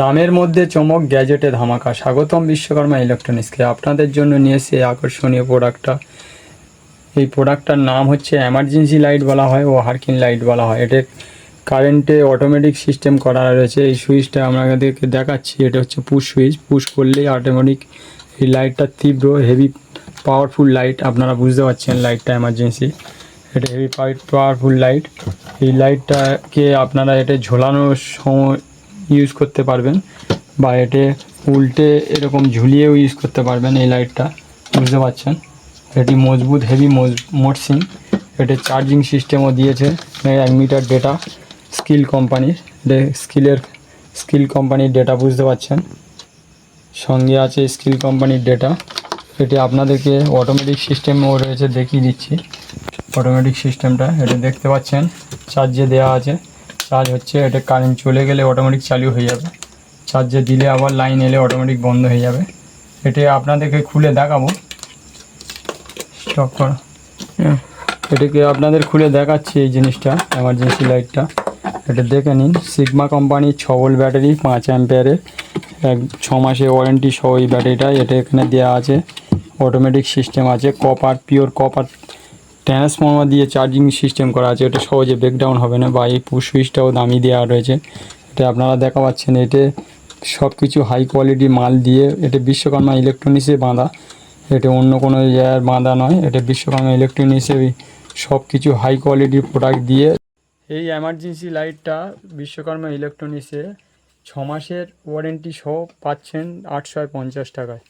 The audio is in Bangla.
দামের মধ্যে চমক গ্যাজেটে ধামাকা। স্বাগতম বিশ্বকর্মা ইলেকট্রনিক্সকে। আপনাদের জন্য নিয়ে এসে আকর্ষণীয় প্রোডাক্টটা। এই প্রোডাক্টটার নাম হচ্ছে এমার্জেন্সি লাইট বলা হয় ও হার্কিন লাইট বলা হয়। এটা কারেন্টে অটোমেটিক সিস্টেম করা রয়েছে। এই সুইচটা আপনাদেরকে দেখাচ্ছি। এটা হচ্ছে পুশ সুইচ। পুশ করলেই অটোমেটিক এই লাইটটা তীব্র, হেভি, পাওয়ারফুল লাইট। আপনারা বুঝতে পারছেন লাইটটা এমার্জেন্সি। এটা হেভি পাওয়ারফুল লাইট। এই লাইটটাকে আপনারা এটা ঝোলানোর সময় ইউজ করতে পারবেন। বা এটে উল্টে এরকম ঝুলিয়েও ইউজ করতে পারবেন এই লাইটটা বুঝতে পারছেন? এটি মজবুত হেভি মরসিং এটি চার্জিং সিস্টেমও দিয়েছে এক মিটার ডেটা স্কিল কোম্পানির স্কিলের স্কিল কোম্পানির ডেটা বুঝতে পারছেন? সঙ্গে আছে স্কিল কোম্পানির ডেটা এটি আপনাদেরকে অটোমেটিক সিস্টেমও রয়েছে, দেখিয়ে দিচ্ছি। অটোমেটিক সিস্টেমটা এটা দেখতে পাচ্ছেন? চার্জে দেওয়া আছে। চার্জ হচ্ছে এটা কারেন্ট চলে গেলে অটোমেটিক চালু হয়ে যাবে। চার্জে দিলে আবার লাইন এলে অটোমেটিক বন্ধ হয়ে যাবে। এটা আপনাদেরকে খুলে দেখাবো। স্টপ করো। হ্যাঁ, এটাকে আপনাদের খুলে দেখাচ্ছি এই জিনিসটা এমার্জেন্সি লাইটটা এটা দেখে নিন সিগমা কোম্পানির ছবল ব্যাটারি পাঁচ অ্যাম্পেয়ারের এক ছ মাসে ওয়ারেন্টি সহ এই ব্যাটারিটা এটা এখানে দেওয়া আছে। অটোমেটিক সিস্টেম আছে কপার পিওর কপার ট্রান্সফর্মার দিয়ে চার্জিং সিস্টেম করা আছে এটা সহজে ব্রেকডাউন হবে না, বা এই পুশ সুইচটাও দামি দেওয়া রয়েছে। এটা আপনারা দেখা পাচ্ছেন, এতে সব কিছু হাই কোয়ালিটি মাল দিয়ে, এটা বিশ্বকর্মা ইলেকট্রনিক্সে বাঁধা। এটা অন্য কোনো জায়গায় বাঁধা নয়, এটা বিশ্বকর্মা ইলেকট্রনিক্সে সব কিছু হাই কোয়ালিটির প্রোডাক্ট দিয়ে। এই এমার্জেন্সি লাইটটা বিশ্বকর্মা ইলেকট্রনিক্সে ছ মাসের ওয়ারেন্টি সহ পাচ্ছেন আটশো পঞ্চাশ টাকায়।